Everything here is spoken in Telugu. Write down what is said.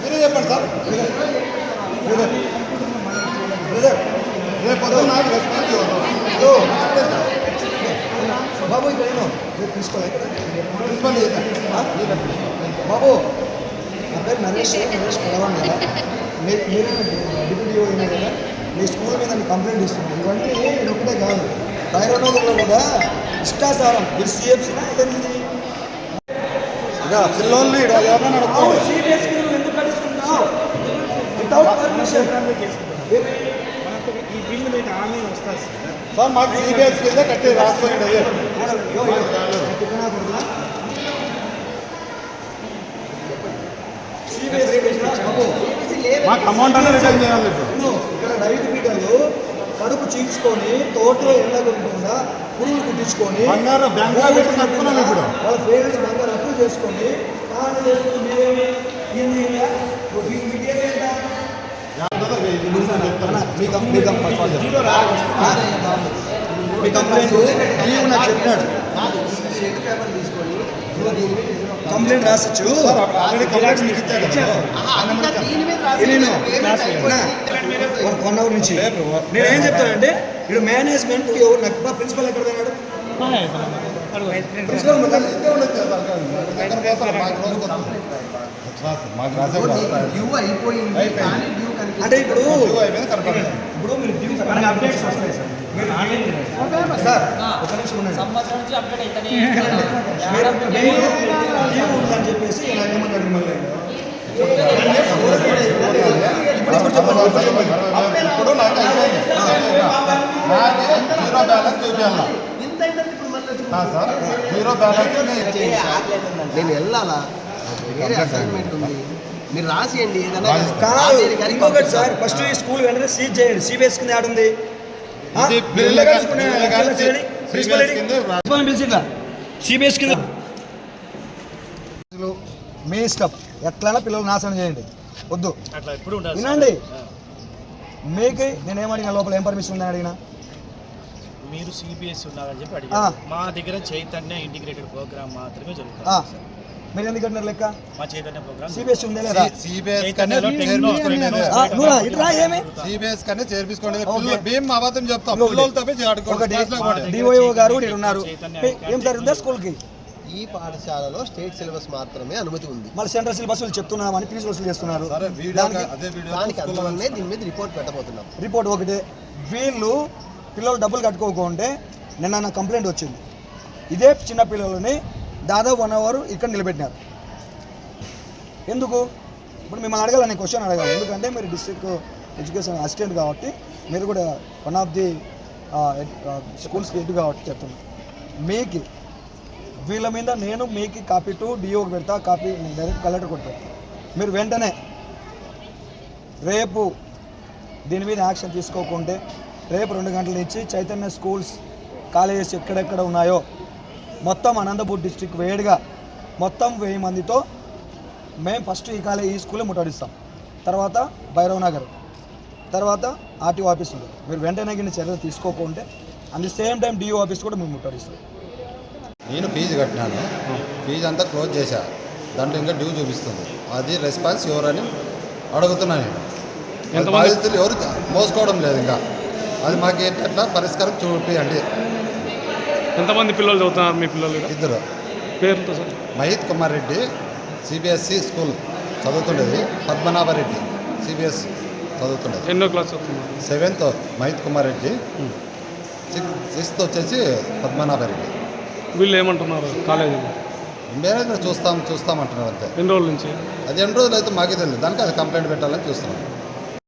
మీరే చెప్పండి సార్. రేపు పొద్దున్న నాకు రెస్పాన్స్ బాబు ఇక్కడ నేను రేపు ప్రిన్సిపల్ ఇక్కడ. ప్రిన్సిపల్ బాబు నా పేరు నరేష్. నరేష్ కొడవన్ కదా. మీరు డిప్యూటీ అయినా కదా. మీ స్కూల్ మీద నేను కంప్లైంట్ ఇస్తున్నాను ఇవన్నీ నేను ఒకటే కాదు. థైరానోదులో కూడా ఇష్టాచారం. మీరు సిఎఫ్సీనా ఇదేంటి వితౌట్ పర్మిషన్ మనకు ఈ బిల్లు మీద హామీ వస్తుంది సార్. సార్ మాకు సిబిఎస్ కింద కట్టి రాసుకోండి అయ్యే మాకు అమౌంట్ అనేది రిటర్న్ చేయాలి ఇప్పుడు. ఇక్కడ రైతు బిడ్డలు కడుపు చీల్చుకొని తోటలో ఎండకుండా పురుగులు కుట్టించుకొని బంగారం ఇప్పుడు. వాళ్ళ పేరెంట్స్ బంగారు అప్పులు చేసుకొని కారణం చేసుకొని మీరేమి ఏంది ఇలా? మీ- కంప్లైంట్ నాకు చెప్పినాడు కంప్లైంట్ రాసచ్చు. నేను వన్- వన్ అవర్ నుంచి. నేను ఏం చెప్తానంటే ఇప్పుడు మేనేజ్మెంట్ ఎవరు నాకు ప్రిన్సిపల్ ఎక్కడ పోయినాడు? ప్రిన్సిపల్. అంటే ఇప్పుడు. ఇప్పుడు మీరు సార్ ఒక నిమిషం ఉందని చెప్పేసి ఇలా ఏమన్నారు మిమ్మల్ని ఇప్పుడు ఇప్పుడు చెప్పండి ఇప్పుడు చెప్పండి ఇప్పుడు నాకు అయిపోయింది. నాకు జీరో బ్యాలెన్స్ చూపించాలా ఇంత అయిందంటే ఇప్పుడు మళ్ళీ? వచ్చి ఆ, సార్ జీరో బ్యాలెన్స్ నేను వెళ్ళాలా వేరే అసైన్మెంట్ ఉంది మీరు రాసేయండి. ఏదైనా ఇంకొకటి సార్ ఫస్ట్ ఈ స్కూల్ వెంటనే సీజ్ చేయండి. సిబిఎస్ కింద యాడ్ సిబిఎస్ కింద మీ ఇష్టం. ఎట్లైనా పిల్లలు నాశనం చేయండి. వద్దు. వినండి. మీకు నేను ఏమడిగిన లోపల ఏం పర్మిషన్ ఉందని అడిగినా? మీరు సిబిఎస్ ఉన్నారని చెప్పి. అడిగారు. మా దగ్గర చైతన్య ఇంటిగ్రేటెడ్ ప్రోగ్రామ్ మాత్రమే జరుగుతుంది. మీరు ఎందుకు అంటున్నారు లెక్క? సిబిఎస్ సిబిఎస్ ఏమి? కన్నా చేర్పించుకోండి భీమ్ అబద్ధం చెప్తాం. డిఓఓ గారు ఇక్కడ ఉన్నారు. ఏ, ఏం సార్ ఉందా స్కూల్కి? ఈ పాఠశాలలో స్టేట్ సిలబస్ మాత్రమే అనుమతి ఉంది. మళ్ళీ సెంట్రల్ సిలబస్లు చెప్తున్నామని ఫీజు వసూలు చేస్తున్నారు. దానికి అదే వీడియో దానికి అందువల్లనే దీని మీద రిపోర్ట్ పెట్టబోతున్నాం. రిపోర్ట్ ఒకటే. వీళ్ళు పిల్లలు డబ్బులు కట్టుకోకుంటే నిన్న నా కంప్లైంట్ వచ్చింది. ఇదే చిన్న పిల్లలని దాదాపు వన్ అవర్ ఇక్కడ నిలబెట్టినారు. ఎందుకు? ఇప్పుడు మిమ్మల్ని అడగాలి నేను క్వశ్చన్ అడగాలి. ఎందుకంటే మీరు డిస్ట్రిక్ట్ ఎడ్యుకేషన్ అసిస్టెంట్ కాబట్టి మీరు కూడా వన్ ఆఫ్ ది స్కూల్స్కి హెడ్ కాబట్టి చెప్తున్నాను మీకు వీళ్ళ మీద నేను మీకు కాపీ టు డిఓకి పెడతా కాపీ డైరెక్ట్ కలెక్టర్ కొట్టి మీరు వెంటనే రేపు దీని మీద యాక్షన్ తీసుకోకుంటే రేపు రెండు గంటల నుంచి చైతన్య స్కూల్స్ కాలేజెస్ ఎక్కడెక్కడ ఉన్నాయో మొత్తం అనంతపూర్ డిస్టిక్ వేడిగా మొత్తం వెయ్యి మందితో మేము ఫస్ట్ ఈ కాలేజ్ ఈ స్కూలే ముట్టడిస్తాం. తర్వాత భైరవ్ నగర్ తర్వాత ఆర్టీఓ ఆఫీస్ ఉంది మీరు వెంటనే గిన్ని చర్యలు తీసుకోకుంటే at the same time DO office కూడా మేము ముట్టడిస్తాం. నేను ఫీజు కట్టినాను. ఫీజు అంతా క్లోజ్ చేశా. దాంట్లో ఇంకా డ్యూ చూపిస్తుంది. అది రెస్పాన్స్ ఎవరని అడుగుతున్నా నేను. బాధితులు ఎవరు మోసుకోవడం లేదు ఇంకా. అది మాకు ఏంటంటే పరిష్కారం చూపియండి. ఎంతమంది పిల్లలు చదువుతున్నారు మీ పిల్లలు? ఇద్దరు. పేరుతో sir Mahit Kumar Reddy CBSE school చదువుతుండేది. Padmanabhareddy CBS చదువుతుండేది. ఎన్నో క్లాస్ చదువుతున్నారు? సెవెంత్ మహిత్ కుమార్ రెడ్డి. సిక్స్త్ వచ్చేసి పద్మనాభరెడ్డి వీళ్ళు ఏమంటున్నారు కాలేజీలో మేనేజ్మెంట్ చూస్తాం చూస్తామంటున్నారు అంతే. ఎన్ని రోజుల నుంచి? అది ఎన్ని రోజులు అయితే మాకే తెలియదు దానికి అది కంప్లైంట్ పెట్టాలని చూస్తున్నాం.